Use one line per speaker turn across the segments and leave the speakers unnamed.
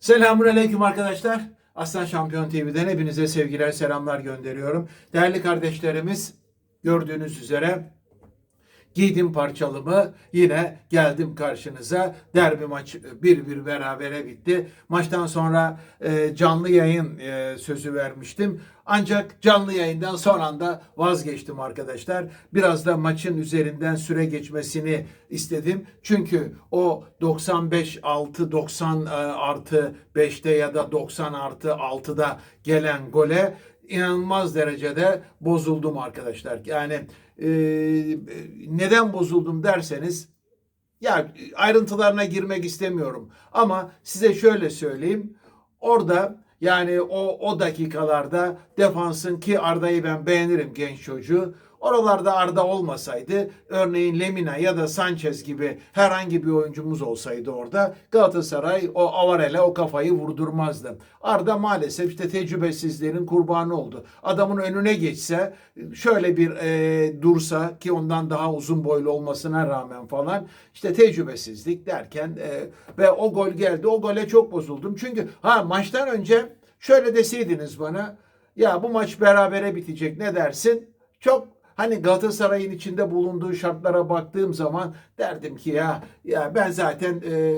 Selamun Aleyküm arkadaşlar. Aslan Şampiyon TV'den hepinize sevgiler, selamlar gönderiyorum. Değerli kardeşlerimiz gördüğünüz üzere giydim parçalımı yine geldim karşınıza. Derbi maç bir bir berabere bitti. Maçtan sonra e, canlı yayın e, sözü vermiştim. Ancak canlı yayından son anda vazgeçtim arkadaşlar. Biraz da maçın üzerinden süre geçmesini istedim. Çünkü o 95 6 90 e, artı 5'te ya da 90 artı 6'da gelen gole inanılmaz derecede bozuldum arkadaşlar. Yani e, neden bozuldum derseniz ya ayrıntılarına girmek istemiyorum ama size şöyle söyleyeyim. Orada yani o o dakikalarda defansın ki Arda'yı ben beğenirim genç çocuğu. Oralarda Arda olmasaydı örneğin Lemina ya da Sanchez gibi herhangi bir oyuncumuz olsaydı orada Galatasaray o Avarel'e o kafayı vurdurmazdı. Arda maalesef işte tecrübesizlerin kurbanı oldu. Adamın önüne geçse şöyle bir e, dursa ki ondan daha uzun boylu olmasına rağmen falan işte tecrübesizlik derken e, ve o gol geldi. O gole çok bozuldum. Çünkü ha maçtan önce şöyle deseydiniz bana ya bu maç berabere bitecek ne dersin? Çok Hani Galatasaray'ın içinde bulunduğu şartlara baktığım zaman derdim ki ya ya ben zaten e,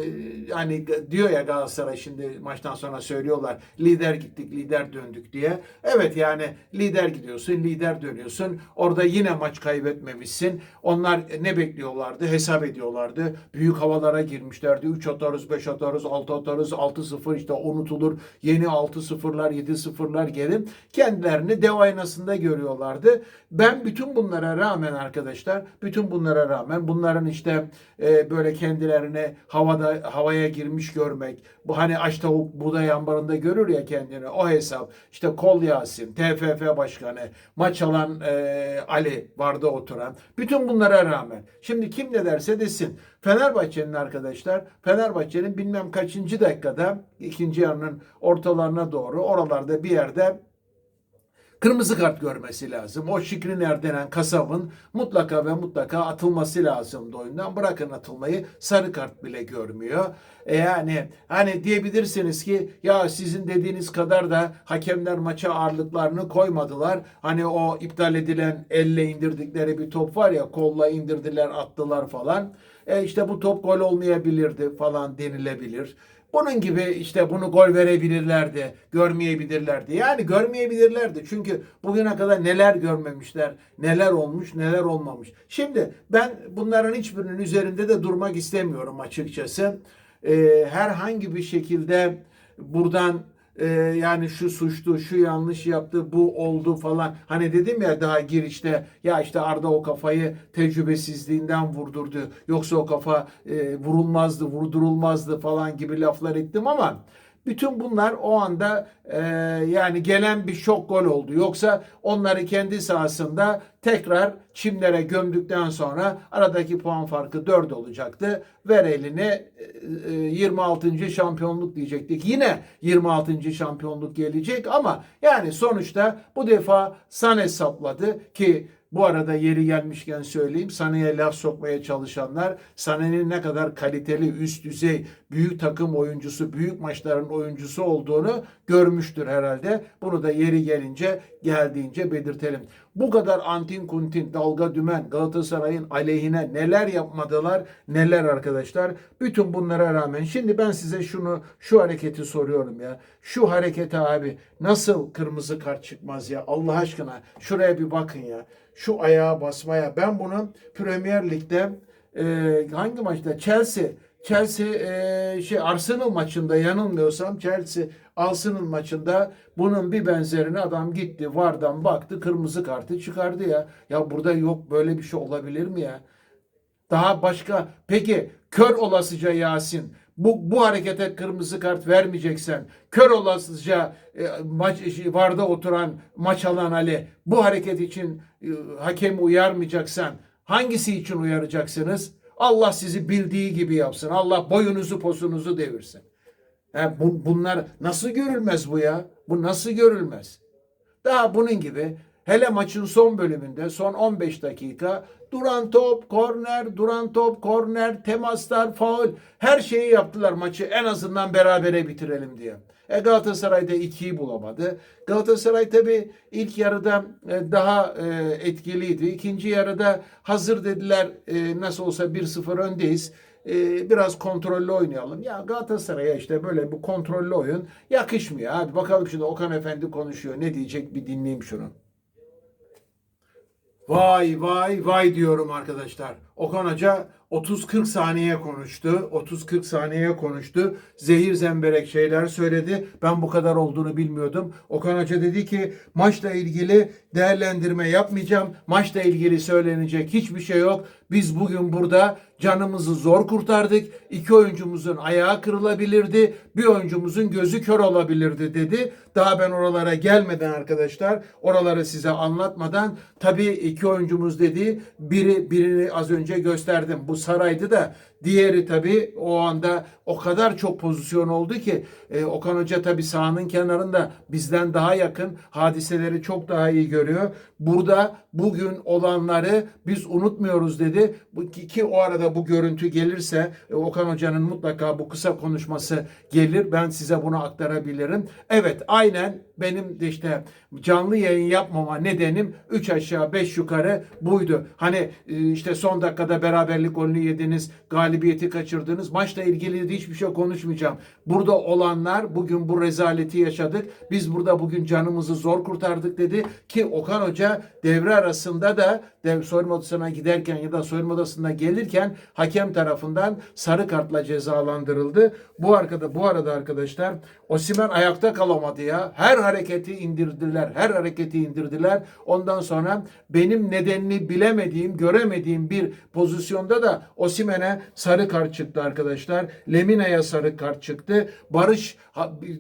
hani diyor ya Galatasaray şimdi maçtan sonra söylüyorlar lider gittik lider döndük diye. Evet yani lider gidiyorsun lider dönüyorsun orada yine maç kaybetmemişsin. Onlar ne bekliyorlardı hesap ediyorlardı. Büyük havalara girmişlerdi. 3 atarız 5 atarız 6 atarız 6-0 işte unutulur. Yeni 6-0'lar 7-0'lar gelin. Kendilerini dev aynasında görüyorlardı. Ben bütün bunlara rağmen arkadaşlar, bütün bunlara rağmen bunların işte e, böyle kendilerini havada havaya girmiş görmek, bu hani aç tavuk buğday ambarında görür ya kendini o hesap. İşte Kol Yasin, TFF Başkanı, maç alan e, Ali vardı oturan. Bütün bunlara rağmen. Şimdi kim ne derse desin. Fenerbahçe'nin arkadaşlar, Fenerbahçe'nin bilmem kaçıncı dakikada ikinci yarının ortalarına doğru oralarda bir yerde kırmızı kart görmesi lazım. O Şikriner denen kasabın mutlaka ve mutlaka atılması lazım oyundan. Bırakın atılmayı sarı kart bile görmüyor. E yani hani diyebilirsiniz ki ya sizin dediğiniz kadar da hakemler maça ağırlıklarını koymadılar. Hani o iptal edilen elle indirdikleri bir top var ya kolla indirdiler attılar falan. E işte bu top gol olmayabilirdi falan denilebilir. Bunun gibi işte bunu gol verebilirlerdi, görmeyebilirlerdi. Yani görmeyebilirlerdi. Çünkü bugüne kadar neler görmemişler, neler olmuş, neler olmamış. Şimdi ben bunların hiçbirinin üzerinde de durmak istemiyorum açıkçası. Ee, herhangi bir şekilde buradan e, yani şu suçlu, şu yanlış yaptı, bu oldu falan. Hani dedim ya daha girişte ya işte Arda o kafayı tecrübesizliğinden vurdurdu. Yoksa o kafa e, vurulmazdı, vurdurulmazdı falan gibi laflar ettim ama bütün bunlar o anda e, yani gelen bir şok gol oldu. Yoksa onları kendi sahasında tekrar çimlere gömdükten sonra aradaki puan farkı 4 olacaktı. Ver elini e, e, 26. şampiyonluk diyecektik. Yine 26. şampiyonluk gelecek ama yani sonuçta bu defa San hesapladı ki bu arada yeri gelmişken söyleyeyim. Sané'ye laf sokmaya çalışanlar Sané'nin ne kadar kaliteli, üst düzey, büyük takım oyuncusu, büyük maçların oyuncusu olduğunu görmüştür herhalde. Bunu da yeri gelince geldiğince belirtelim. Bu kadar antin kuntin, dalga dümen Galatasaray'ın aleyhine neler yapmadılar, neler arkadaşlar. Bütün bunlara rağmen şimdi ben size şunu, şu hareketi soruyorum ya. Şu harekete abi nasıl kırmızı kart çıkmaz ya Allah aşkına. Şuraya bir bakın ya şu ayağa basmaya. Ben bunu Premier Lig'de e, hangi maçta? Chelsea Chelsea e, şey Arsenal maçında yanılmıyorsam Chelsea Arsenal maçında bunun bir benzerini adam gitti vardan baktı kırmızı kartı çıkardı ya. Ya burada yok böyle bir şey olabilir mi ya? Daha başka peki kör olasıca Yasin bu, bu harekete kırmızı kart vermeyeceksen, kör olasıca e, maç varda oturan maç alan Ali bu hareket için e, hakemi uyarmayacaksan hangisi için uyaracaksınız? Allah sizi bildiği gibi yapsın. Allah boyunuzu posunuzu devirsin. Yani bu, bunlar nasıl görülmez bu ya? Bu nasıl görülmez? Daha bunun gibi Hele maçın son bölümünde son 15 dakika duran top, korner, duran top, korner, temaslar, faul her şeyi yaptılar maçı en azından berabere bitirelim diye. E Galatasaray'da 2'yi bulamadı. Galatasaray tabi ilk yarıda e, daha e, etkiliydi. İkinci yarıda hazır dediler e, nasıl olsa 1-0 öndeyiz. Biraz kontrollü oynayalım. Ya Galatasaray'a işte böyle bu kontrollü oyun yakışmıyor abi. Bakalım şimdi Okan Efendi konuşuyor. Ne diyecek bir dinleyeyim şunu. Vay vay vay diyorum arkadaşlar. Okan Hoca 30-40 saniye konuştu. 30-40 saniye konuştu. Zehir zemberek şeyler söyledi. Ben bu kadar olduğunu bilmiyordum. Okan Hoca dedi ki maçla ilgili değerlendirme yapmayacağım. Maçla ilgili söylenecek hiçbir şey yok. Biz bugün burada canımızı zor kurtardık. İki oyuncumuzun ayağı kırılabilirdi. Bir oyuncumuzun gözü kör olabilirdi dedi. Daha ben oralara gelmeden arkadaşlar oraları size anlatmadan tabii iki oyuncumuz dedi. Biri birini az önce gösterdim. Bu Saray'dı da diğeri tabii o anda o kadar çok pozisyon oldu ki e, Okan Hoca tabii sahanın kenarında bizden daha yakın hadiseleri çok daha iyi görüyor. Burada bugün olanları biz unutmuyoruz dedi. Ki, ki o arada bu görüntü gelirse e, Okan Hoca'nın mutlaka bu kısa konuşması gelir. Ben size bunu aktarabilirim. Evet aynen benim de işte canlı yayın yapmama nedenim 3 aşağı 5 yukarı buydu. Hani e, işte son dakikada beraberlik golünü yediniz, galibiyeti kaçırdınız. Maçla ilgili de hiçbir şey konuşmayacağım. Burada olanlar bugün bu rezaleti yaşadık. Biz burada bugün canımızı zor kurtardık dedi ki Okan Hoca devre arasında da dev soyunma odasına giderken ya da soyunma odasına gelirken hakem tarafından sarı kartla cezalandırıldı. Bu arkada bu arada arkadaşlar Osimen ayakta kalamadı ya. Her hareketi indirdiler. Her hareketi indirdiler. Ondan sonra benim nedenini bilemediğim, göremediğim bir pozisyonda da Osimen'e sarı kart çıktı arkadaşlar. Lemina'ya sarı kart çıktı. Barış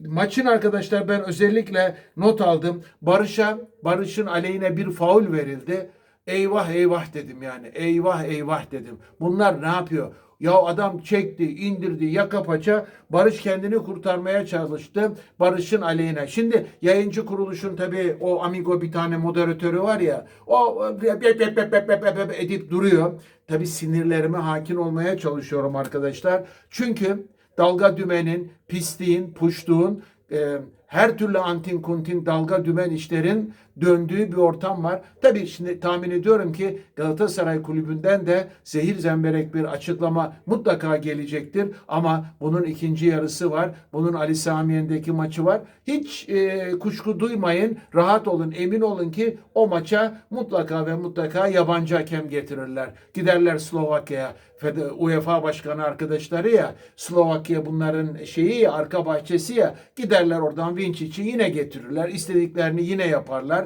maçın arkadaşlar ben özellikle not aldım. Barış'a Barış'ın aleyhine bir faul verildi. Eyvah eyvah dedim yani. Eyvah eyvah dedim. Bunlar ne yapıyor? Ya adam çekti, indirdi yaka paça. Barış kendini kurtarmaya çalıştı. Barış'ın aleyhine. Şimdi yayıncı kuruluşun tabii o Amigo bir tane moderatörü var ya. O bep bep bep bep bep bep edip duruyor. Tabii sinirlerime hakim olmaya çalışıyorum arkadaşlar. Çünkü dalga dümenin, pisliğin, puştuğun e, her türlü antin kuntin dalga dümen işlerin döndüğü bir ortam var. Tabii şimdi tahmin ediyorum ki Galatasaray kulübünden de zehir zemberek bir açıklama mutlaka gelecektir. Ama bunun ikinci yarısı var. Bunun Ali Samiyen'deki maçı var. Hiç e, kuşku duymayın. Rahat olun. Emin olun ki o maça mutlaka ve mutlaka yabancı hakem getirirler. Giderler Slovakya'ya. UEFA başkanı arkadaşları ya Slovakya bunların şeyi ya arka bahçesi ya giderler oradan Vincic'i yine getirirler. İstediklerini yine yaparlar.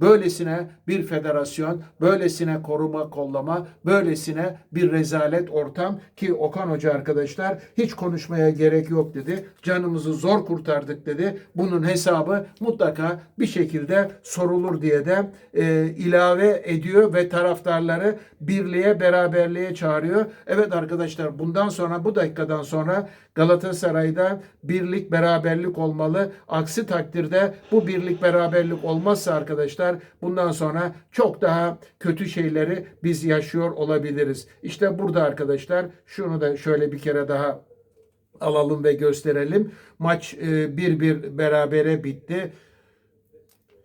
Böylesine bir federasyon, böylesine koruma kollama, böylesine bir rezalet ortam ki Okan Hoca arkadaşlar hiç konuşmaya gerek yok dedi. Canımızı zor kurtardık dedi. Bunun hesabı mutlaka bir şekilde sorulur diye de e, ilave ediyor ve taraftarları birliğe, beraberliğe çağırıyor. Evet arkadaşlar bundan sonra bu dakikadan sonra Galatasaray'da birlik, beraberlik olmalı. Aksi takdirde bu birlik, beraberlik olmazsa arkadaşlar bundan sonra çok daha kötü şeyleri biz yaşıyor olabiliriz. İşte burada arkadaşlar şunu da şöyle bir kere daha alalım ve gösterelim. Maç e, 1-1 berabere bitti.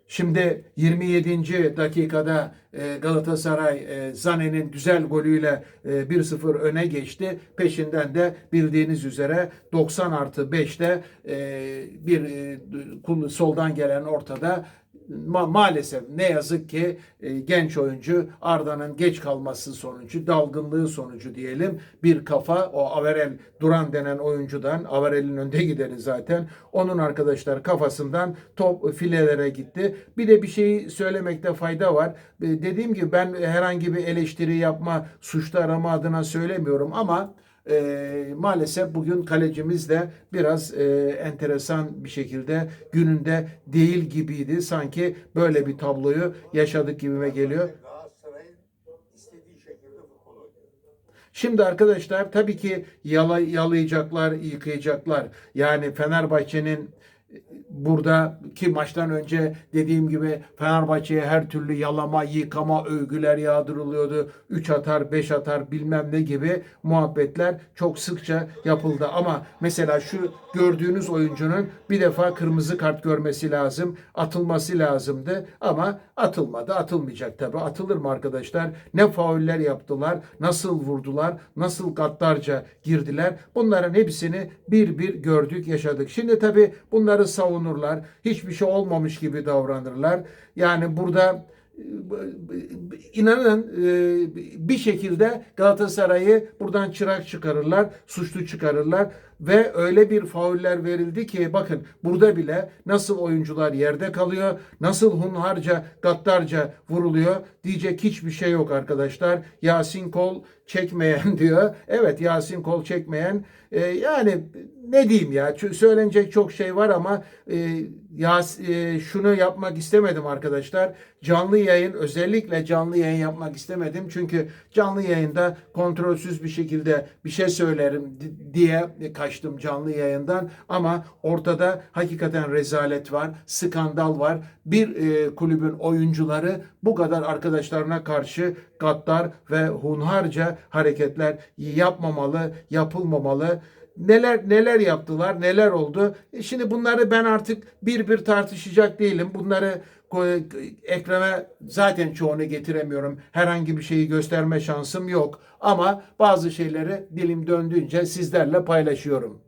Şimdi 27. dakikada e, Galatasaray e, Zane'nin güzel golüyle e, 1-0 öne geçti. Peşinden de bildiğiniz üzere 90 artı 5'te e, bir e, soldan gelen ortada ma- maalesef ne yazık ki e, genç oyuncu Arda'nın geç kalması sonucu, dalgınlığı sonucu diyelim bir kafa o Averel Duran denen oyuncudan Averel'in önde gideni zaten onun arkadaşlar kafasından top filelere gitti. Bir de bir şeyi söylemekte fayda var. E, dediğim gibi ben herhangi bir eleştiri yapma, suçlu arama adına söylemiyorum ama e, maalesef bugün kalecimiz de biraz e, enteresan bir şekilde gününde değil gibiydi. Sanki böyle bir tabloyu yaşadık gibime geliyor. Şimdi arkadaşlar tabii ki yala, yalayacaklar, yıkayacaklar. Yani Fenerbahçe'nin buradaki maçtan önce dediğim gibi Fenerbahçe'ye her türlü yalama, yıkama, övgüler yağdırılıyordu. 3 atar, 5 atar bilmem ne gibi muhabbetler çok sıkça yapıldı. Ama mesela şu gördüğünüz oyuncunun bir defa kırmızı kart görmesi lazım. Atılması lazımdı ama atılmadı. Atılmayacak tabii. Atılır mı arkadaşlar? Ne fauller yaptılar, nasıl vurdular, nasıl katlarca girdiler. Bunların hepsini bir bir gördük, yaşadık. Şimdi tabii bunları savunurlar. Hiçbir şey olmamış gibi davranırlar. Yani burada inanın e, bir şekilde Galatasaray'ı buradan çırak çıkarırlar, suçlu çıkarırlar ve öyle bir fauller verildi ki bakın burada bile nasıl oyuncular yerde kalıyor, nasıl hunharca, gaddarca vuruluyor diyecek hiçbir şey yok arkadaşlar. Yasin kol çekmeyen diyor. Evet Yasin kol çekmeyen e, yani ne diyeyim ya söylenecek çok şey var ama e, Yas, e, şunu yapmak istemedim arkadaşlar. Canlı yayın özellikle canlı yayın yapmak istemedim. Çünkü canlı yayında kontrolsüz bir şekilde bir şey söylerim di- diye kaçtım canlı yayından. Ama ortada hakikaten rezalet var, skandal var. Bir e, kulübün oyuncuları bu kadar arkadaşlarına karşı gaddar ve hunharca hareketler yapmamalı, yapılmamalı neler neler yaptılar, neler oldu. E Şimdi bunları ben artık bir bir tartışacak değilim. Bunları ekrana zaten çoğunu getiremiyorum. Herhangi bir şeyi gösterme şansım yok. Ama bazı şeyleri dilim döndüğünce sizlerle paylaşıyorum.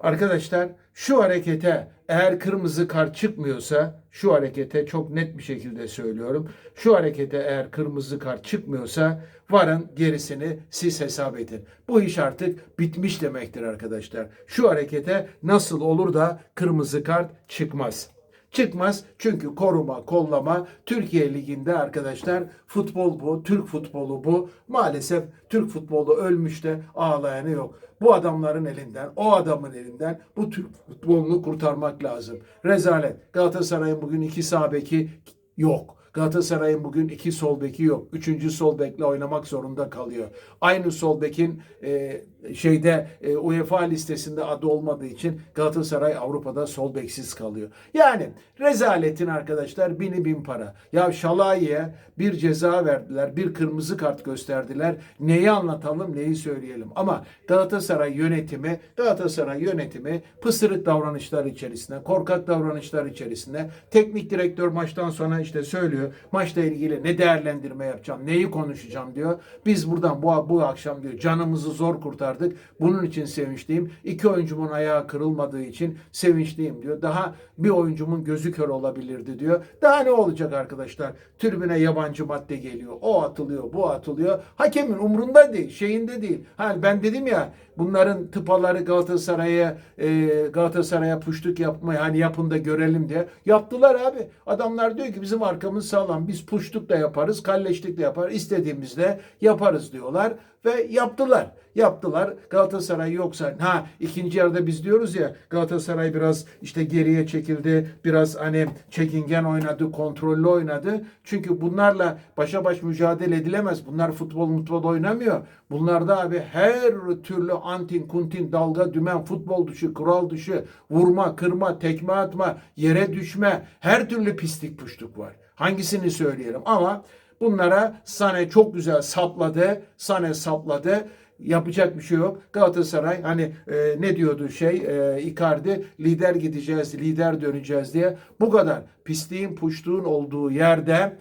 Arkadaşlar şu harekete eğer kırmızı kart çıkmıyorsa şu harekete çok net bir şekilde söylüyorum. Şu harekete eğer kırmızı kart çıkmıyorsa varın gerisini siz hesap edin. Bu iş artık bitmiş demektir arkadaşlar. Şu harekete nasıl olur da kırmızı kart çıkmaz? Çıkmaz çünkü koruma, kollama Türkiye Ligi'nde arkadaşlar futbol bu, Türk futbolu bu. Maalesef Türk futbolu ölmüş de ağlayanı yok. Bu adamların elinden, o adamın elinden bu Türk futbolunu kurtarmak lazım. Rezalet. Galatasaray'ın bugün iki sağ beki yok. Galatasaray'ın bugün iki sol beki yok. Üçüncü sol bekle oynamak zorunda kalıyor. Aynı sol bekin e, şeyde e, UEFA listesinde adı olmadığı için Galatasaray Avrupa'da sol beksiz kalıyor. Yani rezaletin arkadaşlar bini bin para. Ya Şalayi'ye bir ceza verdiler, bir kırmızı kart gösterdiler. Neyi anlatalım, neyi söyleyelim. Ama Galatasaray yönetimi, Galatasaray yönetimi pısırık davranışlar içerisinde, korkak davranışlar içerisinde. Teknik direktör maçtan sonra işte söylüyor. Maçla ilgili ne değerlendirme yapacağım, neyi konuşacağım diyor. Biz buradan bu, bu akşam diyor canımızı zor kurtardık. Bunun için sevinçliyim. İki oyuncumun ayağı kırılmadığı için sevinçliyim diyor. Daha bir oyuncumun gözü kör olabilirdi diyor. Daha ne olacak arkadaşlar? Tribüne yabancı madde geliyor. O atılıyor, bu atılıyor. Hakemin umrunda değil, şeyinde değil. Ha ben dedim ya bunların tıpaları Galatasaray'a e, Galatasaray'a puştuk yapmayı hani yapın da görelim diye. Yaptılar abi. Adamlar diyor ki bizim arkamız sağlam. Biz puştuk da yaparız, kalleşlik de yaparız. istediğimizde yaparız diyorlar ve yaptılar. Yaptılar. Galatasaray yoksa ha ikinci yarıda biz diyoruz ya Galatasaray biraz işte geriye çekildi. Biraz hani çekingen oynadı, kontrollü oynadı. Çünkü bunlarla başa baş mücadele edilemez. Bunlar futbol mutbol oynamıyor. Bunlarda abi her türlü antin kuntin dalga dümen futbol dışı, kural dışı, vurma, kırma, tekme atma, yere düşme, her türlü pislik puştuk var. Hangisini söyleyelim ama bunlara Sane çok güzel sapladı. Sane sapladı. Yapacak bir şey yok. Galatasaray hani e, ne diyordu şey e, Icardi lider gideceğiz, lider döneceğiz diye. Bu kadar pisliğin puştuğun olduğu yerde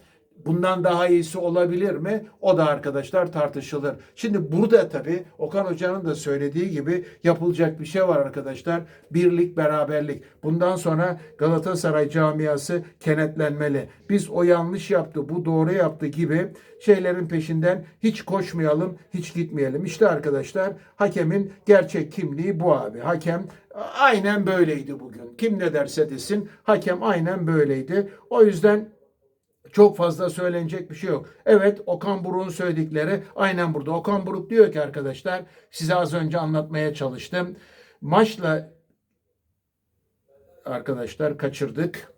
Bundan daha iyisi olabilir mi? O da arkadaşlar tartışılır. Şimdi burada tabii Okan Hoca'nın da söylediği gibi yapılacak bir şey var arkadaşlar. Birlik, beraberlik. Bundan sonra Galatasaray camiası kenetlenmeli. Biz o yanlış yaptı, bu doğru yaptı gibi şeylerin peşinden hiç koşmayalım, hiç gitmeyelim. İşte arkadaşlar hakemin gerçek kimliği bu abi. Hakem aynen böyleydi bugün. Kim ne derse desin hakem aynen böyleydi. O yüzden çok fazla söylenecek bir şey yok. Evet Okan Buruk'un söyledikleri aynen burada. Okan Buruk diyor ki arkadaşlar size az önce anlatmaya çalıştım. Maçla arkadaşlar kaçırdık.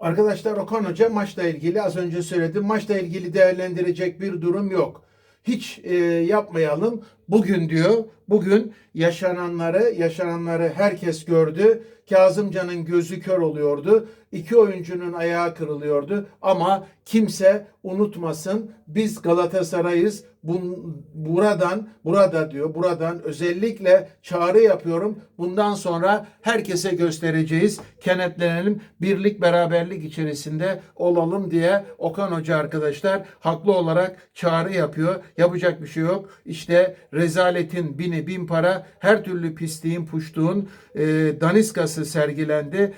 Arkadaşlar Okan Hoca maçla ilgili az önce söyledim. Maçla ilgili değerlendirecek bir durum yok. Hiç e, yapmayalım. Bugün diyor bugün yaşananları yaşananları herkes gördü. Kazımcan'ın gözü kör oluyordu. İki oyuncunun ayağı kırılıyordu ama kimse unutmasın biz Galatasaray'ız. Bun, buradan burada diyor buradan özellikle çağrı yapıyorum. Bundan sonra herkese göstereceğiz. Kenetlenelim. Birlik beraberlik içerisinde olalım diye Okan Hoca arkadaşlar haklı olarak çağrı yapıyor. Yapacak bir şey yok. İşte rezaletin bini bin para her türlü pisliğin puştuğun e, daniskası sergilendi.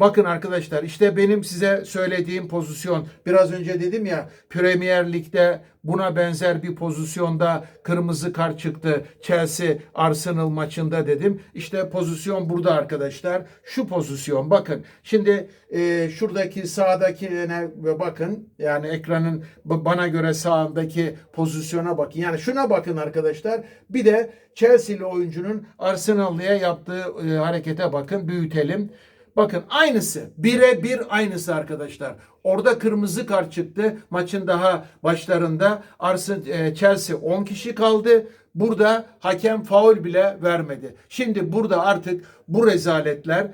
Bakın arkadaşlar işte benim size söylediğim pozisyon biraz önce dedim ya Premier Lig'de buna benzer bir pozisyonda kırmızı kart çıktı Chelsea Arsenal maçında dedim. İşte pozisyon burada arkadaşlar. Şu pozisyon bakın. Şimdi e, şuradaki sağdakine bakın. Yani ekranın bana göre sağındaki pozisyona bakın. Yani şuna bakın arkadaşlar. Bir de Chelsea'li oyuncunun Arsenal'lıya yaptığı e, harekete bakın. Büyütelim. Bakın aynısı. Bire bir aynısı arkadaşlar. Orada kırmızı kart çıktı. Maçın daha başlarında Arsenal, e, Chelsea 10 kişi kaldı. Burada hakem faul bile vermedi. Şimdi burada artık bu rezaletler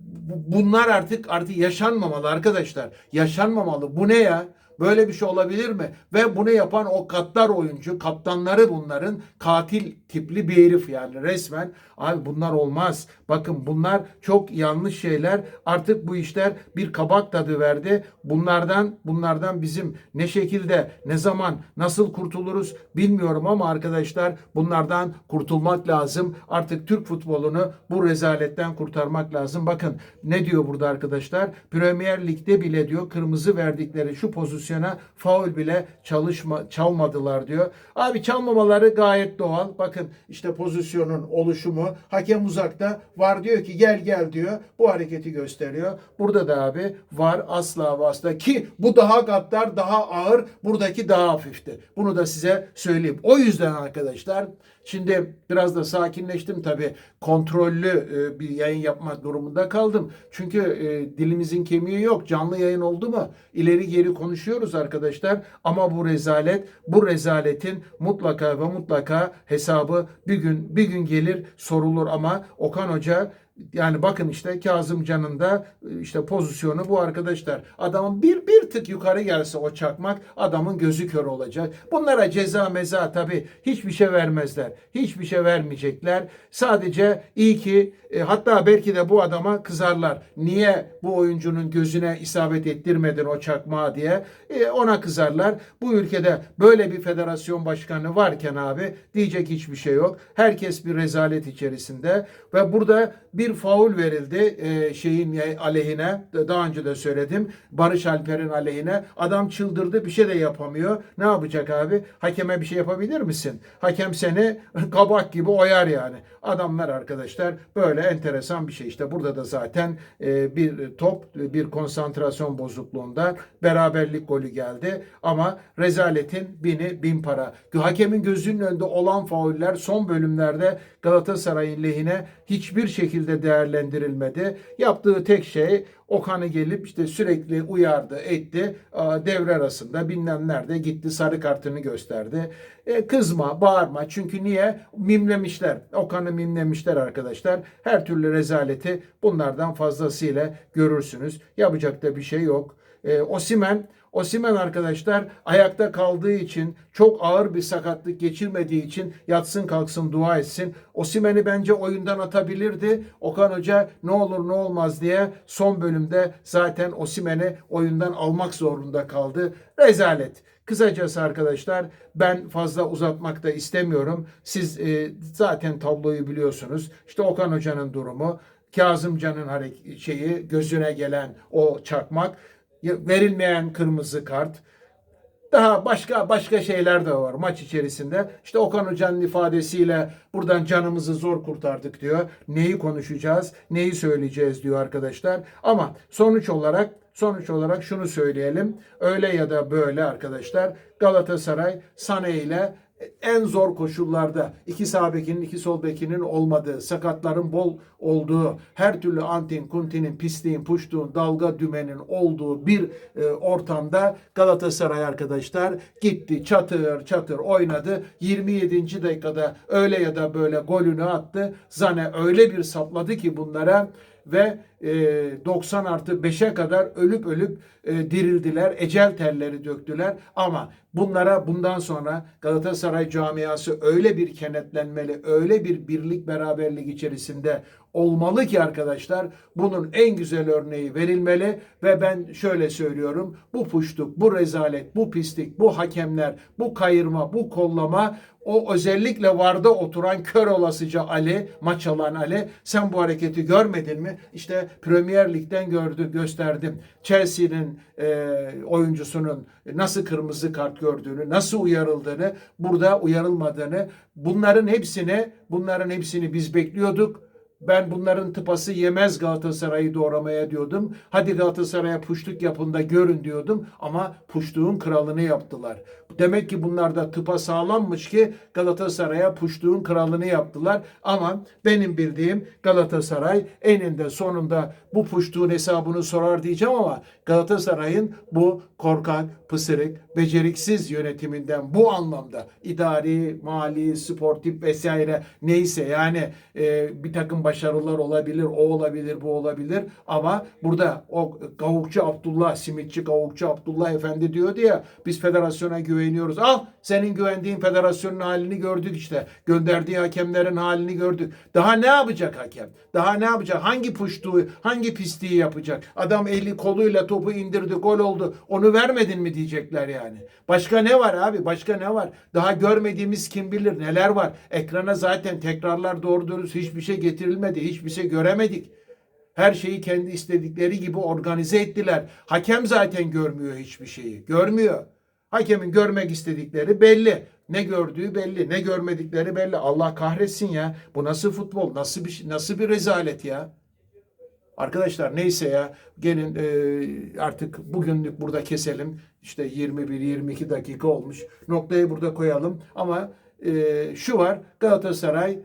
bu- bunlar artık artık yaşanmamalı arkadaşlar. Yaşanmamalı. Bu ne ya? Böyle bir şey olabilir mi? Ve bunu yapan o katlar oyuncu, kaptanları bunların katil tipli bir herif yani resmen. Abi bunlar olmaz. Bakın bunlar çok yanlış şeyler. Artık bu işler bir kabak tadı verdi. Bunlardan bunlardan bizim ne şekilde, ne zaman, nasıl kurtuluruz bilmiyorum ama arkadaşlar bunlardan kurtulmak lazım. Artık Türk futbolunu bu rezaletten kurtarmak lazım. Bakın ne diyor burada arkadaşlar? Premier Lig'de bile diyor kırmızı verdikleri şu pozisyona faul bile çalışma çalmadılar diyor. Abi çalmamaları gayet doğal. Bakın işte pozisyonun oluşumu hakem uzakta var diyor ki gel gel diyor. Bu hareketi gösteriyor. Burada da abi var asla ve asla ki bu daha gaddar daha ağır buradaki daha hafifti. Bunu da size söyleyeyim. O yüzden arkadaşlar Şimdi biraz da sakinleştim tabii. Kontrollü e, bir yayın yapmak durumunda kaldım. Çünkü e, dilimizin kemiği yok. Canlı yayın oldu mu ileri geri konuşuyoruz arkadaşlar. Ama bu rezalet, bu rezaletin mutlaka ve mutlaka hesabı bir gün bir gün gelir sorulur ama Okan Hoca yani bakın işte Kazımcan'ın da e, işte pozisyonu bu arkadaşlar. Adamın bir bir tık yukarı gelse o çakmak adamın gözü kör olacak. Bunlara ceza meza tabi hiçbir şey vermezler. Hiçbir şey vermeyecekler. Sadece iyi ki e, hatta belki de bu adama kızarlar. Niye bu oyuncunun gözüne isabet ettirmedin o çakmağı diye E, ona kızarlar. Bu ülkede böyle bir federasyon başkanı varken abi diyecek hiçbir şey yok. Herkes bir rezalet içerisinde ve burada bir faul verildi e, şeyin aleyhine. Daha önce de söyledim. Barış Alper'in aleyhine. Adam çıldırdı bir şey de yapamıyor. Ne yapacak abi? Hakeme bir şey yapabilir misin? Hakem seni kabak gibi oyar yani. Adamlar arkadaşlar böyle enteresan bir şey. İşte burada da zaten e, bir top bir konsantrasyon bozukluğunda beraberlik golü geldi. Ama rezaletin bini bin para. Hakemin gözünün önünde olan fauller son bölümlerde Galatasaray'ın lehine hiçbir şekilde değerlendirilmedi. Yaptığı tek şey Okan'ı gelip işte sürekli uyardı, etti. Devre arasında bilmem nerede gitti sarı kartını gösterdi. E, kızma, bağırma. Çünkü niye? Mimlemişler. Okan'ı mimlemişler arkadaşlar. Her türlü rezaleti bunlardan fazlasıyla görürsünüz. Yapacak da bir şey yok. E, Osimen Osimen arkadaşlar ayakta kaldığı için çok ağır bir sakatlık geçirmediği için yatsın kalksın dua etsin. Osimen'i bence oyundan atabilirdi. Okan Hoca ne olur ne olmaz diye son bölümde zaten Osimen'i oyundan almak zorunda kaldı. Rezalet. Kısacası arkadaşlar ben fazla uzatmak da istemiyorum. Siz e, zaten tabloyu biliyorsunuz. İşte Okan Hoca'nın durumu. Kazımcan'ın şeyi gözüne gelen o çakmak verilmeyen kırmızı kart. Daha başka başka şeyler de var maç içerisinde. İşte Okan Hoca'nın ifadesiyle buradan canımızı zor kurtardık diyor. Neyi konuşacağız, neyi söyleyeceğiz diyor arkadaşlar. Ama sonuç olarak sonuç olarak şunu söyleyelim. Öyle ya da böyle arkadaşlar Galatasaray Sane ile en zor koşullarda iki sağ bekinin iki sol bekinin olmadığı, sakatların bol olduğu, her türlü antin, kuntinin, pisliğin, puştuğun, dalga dümenin olduğu bir e, ortamda Galatasaray arkadaşlar gitti çatır çatır oynadı. 27. dakikada öyle ya da böyle golünü attı. Zane öyle bir sapladı ki bunlara ve e, 90 artı 5'e kadar ölüp ölüp e, dirildiler. Ecel terleri döktüler. Ama bunlara bundan sonra Galatasaray camiası öyle bir kenetlenmeli, öyle bir birlik beraberlik içerisinde olmalı ki arkadaşlar bunun en güzel örneği verilmeli ve ben şöyle söylüyorum bu puştuk, bu rezalet, bu pislik, bu hakemler, bu kayırma, bu kollama o özellikle varda oturan kör olasıca Ali, maç alan Ali sen bu hareketi görmedin mi? İşte Premier Lig'den gördü, gösterdim. Chelsea'nin e, oyuncusunun nasıl kırmızı kart gördüğünü, nasıl uyarıldığını, burada uyarılmadığını bunların hepsini bunların hepsini biz bekliyorduk. Ben bunların tıpası yemez Galatasaray'ı doğramaya diyordum. Hadi Galatasaray'a puştuk yapın da görün diyordum. Ama puştuğun kralını yaptılar. Demek ki bunlar da tıpa sağlammış ki Galatasaray'a puştuğun kralını yaptılar. Ama benim bildiğim Galatasaray eninde sonunda bu puştuğun hesabını sorar diyeceğim ama Galatasaray'ın bu korkak, pısırık, beceriksiz yönetiminden bu anlamda idari, mali, sportif vesaire neyse yani e, bir takım başarılar olabilir, o olabilir, bu olabilir ama burada o Kavukçu Abdullah, simitçi Kavukçu Abdullah Efendi diyordu ya biz federasyona güveniyoruz. Al senin güvendiğin federasyonun halini gördük işte. Gönderdiği hakemlerin halini gördük. Daha ne yapacak hakem? Daha ne yapacak? Hangi puştuğu, hangi pisliği yapacak? Adam eli koluyla topu indirdi, gol oldu. Onu vermedin mi diyecekler yani. Başka ne var abi? Başka ne var? Daha görmediğimiz kim bilir neler var. Ekrana zaten tekrarlar doğru dürüst hiçbir şey getirilmedi. Hiçbir şey göremedik. Her şeyi kendi istedikleri gibi organize ettiler. Hakem zaten görmüyor hiçbir şeyi. Görmüyor. Hakemin görmek istedikleri belli. Ne gördüğü belli, ne görmedikleri belli. Allah kahretsin ya. Bu nasıl futbol? Nasıl bir şey- nasıl bir rezalet ya? Arkadaşlar neyse ya gelin e, artık bugünlük burada keselim. İşte 21-22 dakika olmuş. Noktayı burada koyalım. Ama e, şu var Galatasaray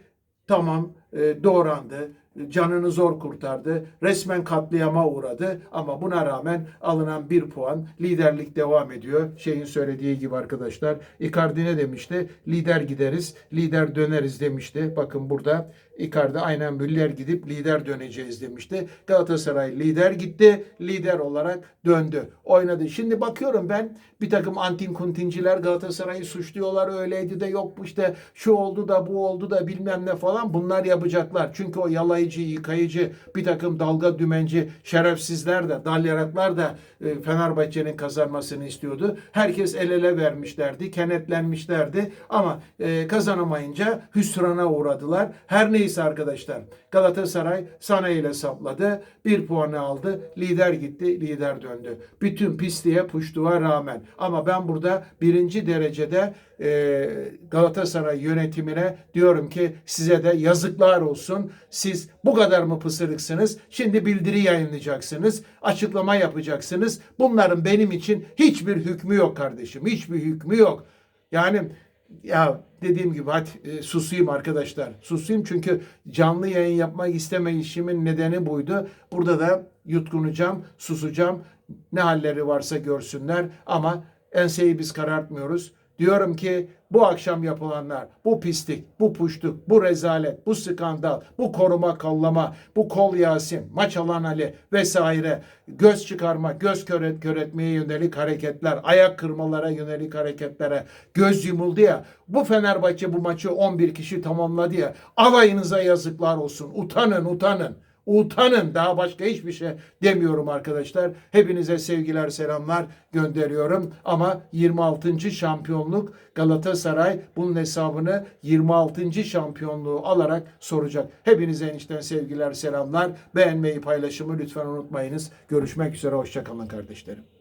tamam e, doğrandı. Canını zor kurtardı. Resmen katliama uğradı. Ama buna rağmen alınan bir puan liderlik devam ediyor. Şeyin söylediği gibi arkadaşlar. Icardi ne demişti? Lider gideriz, lider döneriz demişti. Bakın burada Icardi aynen Müller gidip lider döneceğiz demişti. Galatasaray lider gitti. Lider olarak döndü. Oynadı. Şimdi bakıyorum ben bir takım antin kuntinciler Galatasaray'ı suçluyorlar. Öyleydi de yok işte şu oldu da bu oldu da bilmem ne falan. Bunlar yapacaklar. Çünkü o yalayıcı, yıkayıcı bir takım dalga dümenci şerefsizler de dalyaraklar da e, Fenerbahçe'nin kazanmasını istiyordu. Herkes el ele vermişlerdi. Kenetlenmişlerdi. Ama e, kazanamayınca hüsrana uğradılar. Her neyse arkadaşlar. Galatasaray sana ile sapladı. Bir puanı aldı. Lider gitti. Lider döndü. Bütün pisliğe puştuğa rağmen. Ama ben burada birinci derecede e, Galatasaray yönetimine diyorum ki size de yazıklar olsun. Siz bu kadar mı pısırıksınız? Şimdi bildiri yayınlayacaksınız. Açıklama yapacaksınız. Bunların benim için hiçbir hükmü yok kardeşim. Hiçbir hükmü yok. Yani ya dediğim gibi hadi e, susayım arkadaşlar. Susayım çünkü canlı yayın yapmak istemeyişimin nedeni buydu. Burada da yutkunacağım, susacağım. Ne halleri varsa görsünler ama enseyi biz karartmıyoruz. Diyorum ki bu akşam yapılanlar, bu pislik, bu puştuk, bu rezalet, bu skandal, bu koruma kollama, bu kol Yasin, maç alan Ali vesaire, göz çıkarma, göz kör, kör etmeye yönelik hareketler, ayak kırmalara yönelik hareketlere göz yumuldu ya. Bu Fenerbahçe bu maçı 11 kişi tamamladı ya. Alayınıza yazıklar olsun. Utanın, utanın. Utanın daha başka hiçbir şey demiyorum arkadaşlar. Hepinize sevgiler selamlar gönderiyorum. Ama 26. şampiyonluk Galatasaray bunun hesabını 26. şampiyonluğu alarak soracak. Hepinize enişten sevgiler selamlar. Beğenmeyi paylaşımı lütfen unutmayınız. Görüşmek üzere hoşçakalın kardeşlerim.